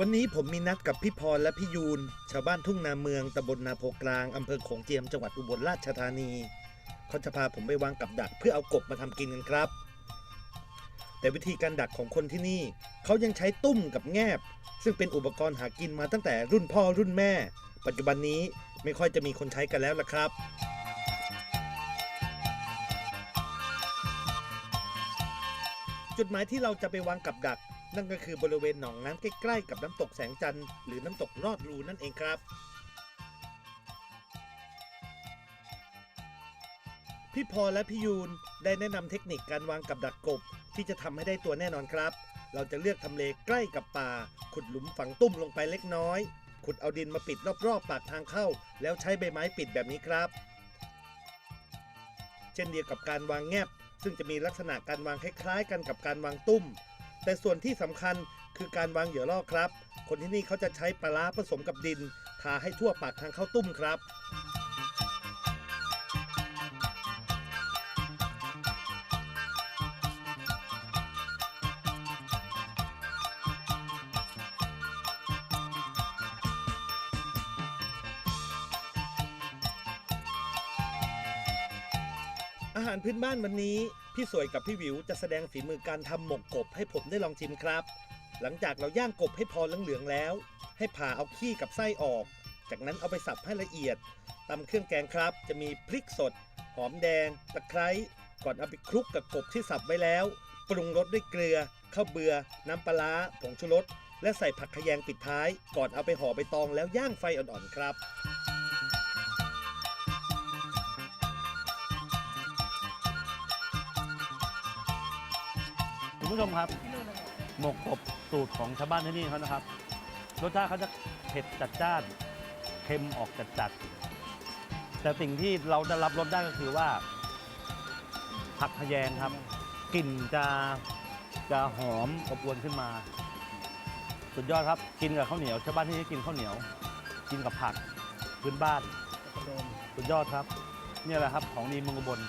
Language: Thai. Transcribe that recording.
วันนี้ผมมีนัดกับพี่พรและพี่ยูน ชาวบ้านทุ่งนาเมืองตำบลนาโพกลางอำเภอโขงเจียมจังหวัดอุบลราชธานี เขาจะพาผมไปวางกับดักเพื่อเอากบมาทำกินกันครับ แต่วิธีการดักของคนที่นี่ เขายังใช้ตุ้มกับแงบ ซึ่งเป็นอุปกรณ์หากินมาตั้งแต่รุ่นพ่อรุ่นแม่ ปัจจุบันนี้ไม่ค่อยจะมีคนใช้กันแล้วล่ะครับจุดหมายที่เราจะไปวางกับดัก นั่นก็คือบริเวณหนองน้ำใกล้ๆกับน้ำตกแสงจันทร์หรือน้ำตกรอดรูนั่นเองครับ พี่พรและพี่ยูนได้แนะนำเทคนิคการวางกับดักกบ ที่จะทำให้ได้ตัวแน่นอนครับ เราจะเลือกทำเลใกล้กับป่า ขุดหลุมฝังตุ้มลงไปเล็กน้อย ขุดเอาดินมาปิดรอบๆปากทางเข้า แล้วใช้ใบไม้ปิดแบบนี้ครับ เช่นเดียวกับการวางแงบซึ่งจะมีลักษณะการวางคล้ายๆกันกับการวางตุ้ม แต่ส่วนที่สำคัญคือการวางเหยื่อล่อครับ คนที่นี่เขาจะใช้ปลาร้าผสมกับดิน ทาให้ทั่วปากทางเข้าตุ้มครับ อาหารพื้นบ้านวันนี้ พี่สวยกับพี่วิวจะแสดงฝีมือการทำหมกกบให้ผมได้ลองชิมครับ หลังจากเราย่างกบให้พอเหลืองๆแล้ว ให้ผ่าเอาขี้กับไส้ออก จากนั้นเอาไปสับให้ละเอียดตำเครื่องแกงครับ จะมีพริกสด หอมแดง ตะไคร้ก่อนเอาไปคลุกกับกบที่สับไว้แล้ว ปรุงรสด้วยเกลือข้าวเบือน้ำปลาร้าผงชูรสและใส่ผักขยงปิดท้าย ก่อนเอาไปห่อใบตองแล้วย่างไฟอ่อนๆครับ คุณผู้ชมครับ หมกกบสูตรของชาวบ้านที่นี่เขานะครับ รสชาติเขาจะเผ็ดจัดจ้านเค็มออกจัดจัดแต่สิ่งที่เราจะรับรสได้ก็คือว่า ผักขยงครับกลิ่นจะจะหอมอบอวนขึ้นมา สุดยอดครับ กินกับข้าวเหนียวชาวบ้านที่นี่กินข้าวเหนียว กินกับผักพื้นบ้านสุดยอดครับ นี่แหละครับของดีเมืองอุบล